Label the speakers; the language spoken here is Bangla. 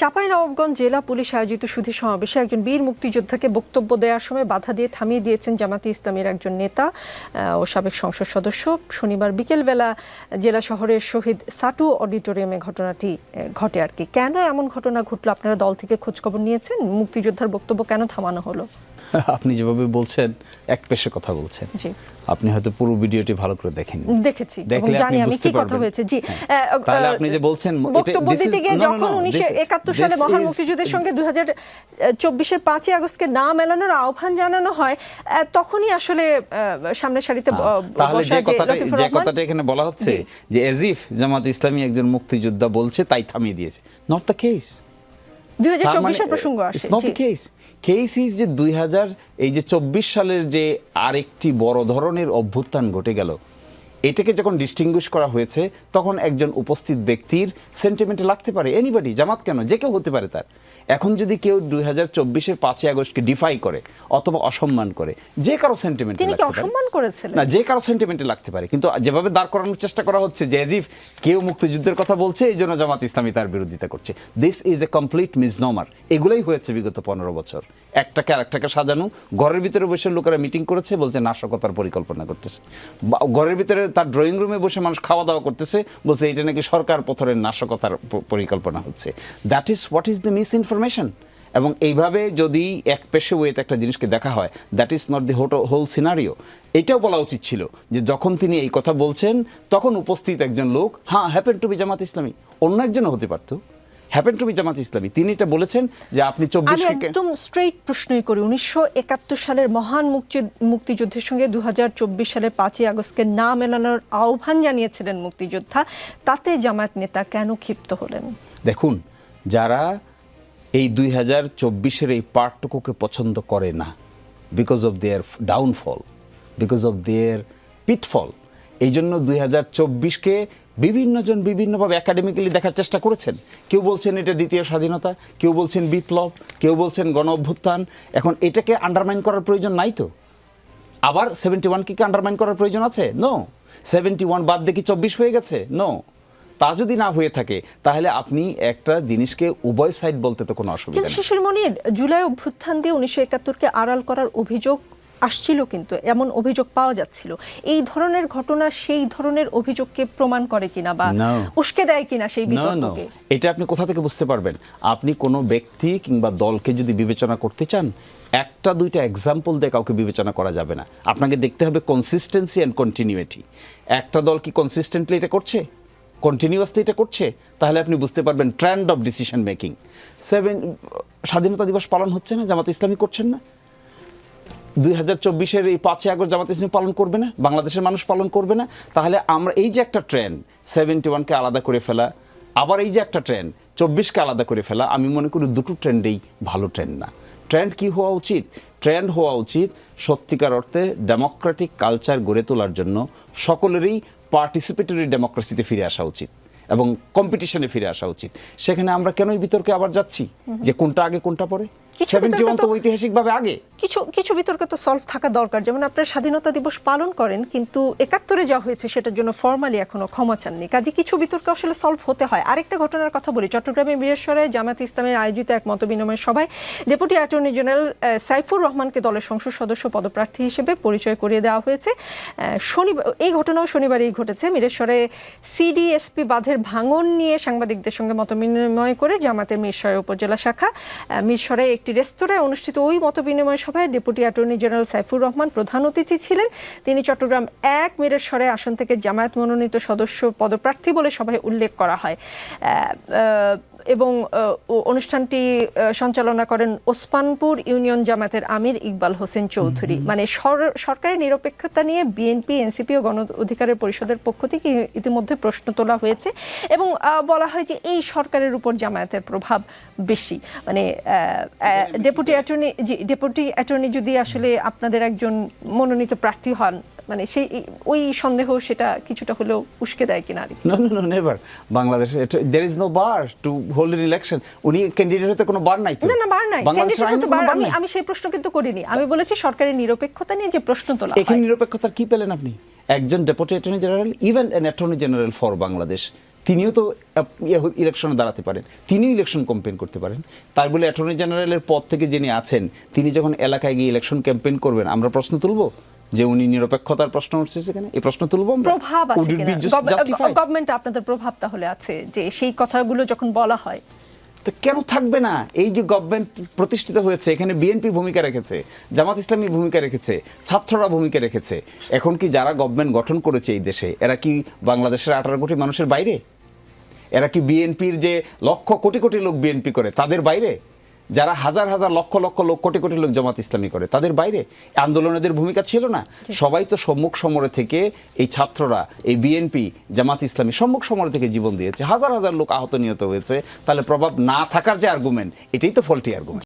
Speaker 1: চাপাই নবাবগঞ্জ জেলা পুলিশ আয়োজিত সুধী সমাবেশে একজন বীর মুক্তিযোদ্ধাকে বক্তব্য দেওয়ার সময় বাধা দিয়ে থামিয়ে দিয়েছেন জামাতে ইসলামের একজন নেতা ও সাবেক সংসদ সদস্য। শনিবার বিকেলবেলা জেলা শহরের শহীদ সাটু অডিটোরিয়ামে ঘটনাটি ঘটে আর কি। কেন এমন ঘটনা ঘটলো? আপনারা দল থেকে খোঁজখবর নিয়েছেন? মুক্তিযোদ্ধার বক্তব্য কেন থামানো হলো?
Speaker 2: আপনি যেভাবে বলছেন এক পেশে কথা বলছেন। আপনি হয়তো পুরো ভিডিওটি ভালো করে দেখেন
Speaker 1: দেখেছি
Speaker 2: দেখলে
Speaker 1: জানি আমি কি কথা হয়েছে। জি
Speaker 2: হ্যাঁ। তাহলে আপনি যে বলছেন
Speaker 1: বক্তব্য দিতে গিয়ে যখন
Speaker 2: no,
Speaker 1: উনিশশো
Speaker 2: this-
Speaker 1: একাত্তর সালে মহান মুক্তিযুদ্ধের সঙ্গে দুই হাজার চব্বিশের পাঁচই আগস্টকে না মেলানোর আহ্বান জানানো হয় তখনই আসলে আহ, সামনের সারিতে
Speaker 2: তাহলে যে
Speaker 1: যে
Speaker 2: কথাটা যে কথাটা এখানে বলা হচ্ছে যে এজিফ জামাত ইসলামী একজন মুক্তিযোদ্ধা বলছে তাই থামিয়ে দিয়েছে। নট দ্য কেস
Speaker 1: দুই হাজার
Speaker 2: তার মানে
Speaker 1: চব্বিশের প্রসঙ্গ আসে
Speaker 2: not
Speaker 1: the
Speaker 2: case case is যে দুই হাজার এই যে চব্বিশ সালের যে আরেকটি বড় ধরনের অভ্যুত্থান ঘটে গেল এটাকে যখন ডিস্টিংগুইশ করা হয়েছে তখন একজন উপস্থিত ব্যক্তির সেন্টিমেন্টে লাগতে পারে। এনিবডি জামাত কেন? যে কেউ হতে পারে তার। এখন যদি কেউ দুই হাজার চব্বিশের পাঁচই আগস্টকে ডিফাই করে অথবা অসম্মান করে যে কারও সেন্টিমেন্ট
Speaker 1: অসম্মান করেছিলেন?
Speaker 2: না যে কারও সেন্টিমেন্টে লাগতে পারে। কিন্তু যেভাবে দাঁড় করানোর চেষ্টা করা হচ্ছে যে এজিফ কেউ মুক্তিযুদ্ধের কথা বলছে এই জন্য জামাত ইসলামী তার বিরোধিতা করছে। This is a complete misnomer এগুলোই হয়েছে বিগত পনেরো বছর। একটাকে আরেকটাকে সাজানো। ঘরের ভিতরে বসে লোকেরা মিটিং করেছে বলছে নাশকতার পরিকল্পনা করতেছে। ঘরের ভিতরে তার ড্রয়িং রুমে বসে মানুষ খাওয়া দাওয়া করতেছে, বলছে এটা নাকি সরকার পথরের নাশকতার পরিকল্পনা হচ্ছে। That is what is the misinformation এবং এইভাবে যদি এক পেশে ওয়েতে একটা জিনিসকে দেখা হয় that is not the whole scenario এটাও বলা উচিত ছিল যে যখন তিনি এই কথা বলছেন, তখন উপস্থিত একজন লোক হ্যাঁ happen to B Jamaat Islami. অন্য একজনও হতে পারতো। Happen to B Jamaat Islami. তিনি এটা বলেছেন যে আপনি চব্বিশ
Speaker 1: একদম স্ট্রেইট প্রশ্নই করি। উনিশশো একাত্তর সালের মহান মুক্তি- মুক্তিযুদ্ধের সঙ্গে দু সালের পাঁচই আগস্টকে না মেলানোর আহ্বান জানিয়েছিলেন মুক্তিযোদ্ধা। তাতে জামায়াত নেতা কেন ক্ষিপ্ত হলেন?
Speaker 2: দেখুন যারা এই দুই হাজার চব্বিশের এই পার্টটুকুকে পছন্দ করে না because of their downfall because of their pitfall এই জন্য দুই হাজার চব্বিশকে বিভিন্নজন বিভিন্নভাবে একাডেমিক্যালি দেখার চেষ্টা করেছেন। কেউ বলছেন এটা দ্বিতীয় স্বাধীনতা কেউ বলছেন বিপ্লব কেউ বলছেন গণ অভ্যুত্থান এখন এটাকে আন্ডারমাইন করার প্রয়োজন নাই তো? আবার সেভেন্টি ওয়ানকে কি আন্ডারমাইন করার প্রয়োজন আছে? নো সেভেন্টি ওয়ান বাদ দেখি চব্বিশ হয়ে গেছে? নো তা যদি না হয়ে থাকে তাহলে আপনি একটা জিনিসকে উভয় সাইড বলতে তো কোনো অসুবিধা
Speaker 1: কিন্তু
Speaker 2: নেই।
Speaker 1: শিশির মনির জুলাই অভ্যুত্থান দিয়ে উনিশশো একাত্তরকে আড়াল করার অভিযোগ আসছিল কিন্তু এমন অভিযোগ পাওয়া যাচ্ছিল। এই ধরনের ঘটনা সেই ধরনের অভিযোগকে প্রমাণ করে কিনা বা উস্কে দেয় কিনা সেই. বিতর্ককে?
Speaker 2: এটা আপনি কোথা থেকে বুঝতে পারবেন? আপনি কোনো ব্যক্তি কিংবা দলকে যদি বিবেচনা করতে চান একটা দুইটা এক্সাম্পল দিয়ে কাউকে বিবেচনা করা যাবে না। আপনাকে দেখতে হবে কনসিস্টেন্সি অ্যান্ড কন্টিনিউটি একটা দল কি কনসিস্টেন্টলি এটা করছে? কন্টিনিউয়াসলি এটা করছে? তাহলে আপনি বুঝতে পারবেন trend of decision making seven স্বাধীনতা দিবস পালন হচ্ছে না? জামাত ইসলামী করছেন না? দুই হাজার চব্বিশের এই পাঁচই আগস্ট জামাত ইসলামী পালন করবে না? বাংলাদেশের মানুষ পালন করবে না? তাহলে আমরা এই যে একটা ট্রেন্ড সেভেন্টি ওয়ানকে আলাদা করে ফেলা আবার এই যে একটা ট্রেন্ড চব্বিশকে আলাদা করে ফেলা আমি মনে করি দুটো ট্রেন্ডেই ভালো ট্রেন্ড না। ট্রেন্ড কি হওয়া উচিত? ট্রেন্ড হওয়া উচিত সত্যিকার অর্থে ডেমোক্রেটিক কালচার গড়ে তোলার জন্য সকলেরই পার্টিসিপেটরি ডেমোক্রেসিতে ফিরে আসা উচিত এবং কম্পিটিশনে ফিরে আসা উচিত। সেখানে আমরা কেনই বিতর্কে আবার যাচ্ছি? যে কোনটা আগে কোনটা পরে?
Speaker 1: কিছু বিতর্ক
Speaker 2: তো ঐতিহাসিকভাবে আগে।
Speaker 1: কিছু কিছু বিতর্ক তো সলভ থাকা দরকার। যেমন আপনারা স্বাধীনতা দিবস পালন করেন কিন্তু একাত্তরে যা হয়েছে সেটার জন্য ফর্মালি এখনও ক্ষমা চাননি। কাজে কিছু বিতর্ক আসলে সলভ হতে হয়। আরেকটা ঘটনার কথা বলি। চট্টগ্রামের বীরেশ্বরে জামাত ইসলামের আয়োজিত এক মত বিনিময় সভায় ডেপুটি অ্যাটর্নি জেনারেল সাইফুর রহমানকে দলের সংসদ সদস্য পদপ্রার্থী হিসেবে পরিচয় করিয়ে দেওয়া হয়েছে। শনিবার এই ঘটনাও শনিবারই ঘটেছে। মিরেশ্বরে সিডিএসপি বাঁধের ভাঙন নিয়ে সাংবাদিকদের সঙ্গে মত বিনিময় করে জামাতের মিরসরাই উপজেলা শাখা মিরসরাই একটি রেস্তোরাঁয় অনুষ্ঠিত ওই মতবিনিময় সভায় deputy attorney general Saifur Rahman প্রধান অতিথি ছিলেন। তিনি চট্টগ্রাম এক মেরের সরে আসন থেকে জামায়াত মনোনীত সদস্য পদপ্রার্থী বলে সভায় উল্লেখ করা হয়। এবং অনুষ্ঠানটি সঞ্চালনা করেন ওসমানপুর ইউনিয়ন জামাতের আমির ইকবাল হোসেন চৌধুরী। মানে সর- সরকারের নিরপেক্ষতা নিয়ে বিএনপি এনসিপি ও গণ অধিকারের পরিষদের পক্ষ থেকে ইতিমধ্যে প্রশ্ন তোলা হয়েছে এবং বলা হয় যে এই সরকারের উপর জামায়াতের প্রভাব বেশি। মানে ডেপুটি অ্যাটর্নি জি ডেপুটি অ্যাটর্নি যদি আসলে আপনাদের একজন মনোনীত প্রার্থী হন মানে সেই ওই সন্দেহ সেটা কিছুটা হলেও উস্কে দেয় কিনা আর।
Speaker 2: নো নো নো নেভার বাংলাদেশে there is no bar to hold an election উনি ক্যান্ডিডেট হতে কোনো বার নাই তো?
Speaker 1: না না বার নাই। আমি আমি সেই প্রশ্ন কিন্তু করিনি। আমি বলেছি সরকারের নিরপেক্ষতা নিয়ে যে প্রশ্ন তোলা
Speaker 2: এখানে নিরপেক্ষতার কি পেলেন আপনি? একজন deputy attorney general even an attorney general for Bangladesh. তিনিও তো ইলেকশনে দাঁড়াতে পারেন। তিনিও ইলেকশন ক্যাম্পেইন করতে পারেন। তার বলে অ্যাটর্নি জেনারেলের পদ থেকে যিনি আছেন তিনি যখন এলাকায় গিয়ে ইলেকশন ক্যাম্পেইন করবেন আমরা প্রশ্ন তুলবো? যে উনি নিরপেক্ষতার প্রশ্ন উঠছে সেখানে এই প্রশ্ন তুলবো?
Speaker 1: প্রভাব আছে? গভর্নমেন্ট আপনাদের প্রভাব তাহলে আছে যে সেই কথাগুলো যখন বলা হয়।
Speaker 2: তো কেন থাকবে না? এই যে গভর্নমেন্ট প্রতিষ্ঠিত হয়েছে এখানে বিএনপি ভূমিকা রেখেছে জামাত ইসলামী ভূমিকা রেখেছে ছাত্ররা ভূমিকা রেখেছে এখন কি যারা গভর্নমেন্ট গঠন করেছে এই দেশে এরা কি বাংলাদেশের আঠারো কোটি মানুষের বাইরে? এরা কি বিএনপির যে লক্ষ কোটি কোটি লোক বিএনপি করে তাদের বাইরে? যারা হাজার হাজার লক্ষ লক্ষ লোক কোটি কোটি লোক জামাত ইসলামী করে তাদের বাইরে আন্দোলনের ভূমিকা ছিল না। সবাই তো সম্মুখ সমরে থেকে এই ছাত্ররা এই বিএনপি জামাত ইসলামী সম্মুখ সমরে থেকে জীবন দিয়েছে। হাজার হাজার লোক আহত নিহত হয়েছে। তাহলে প্রভাব না থাকার যে আর্গুমেন্ট এটাই তো ফল্টি আর্গুমেন্ট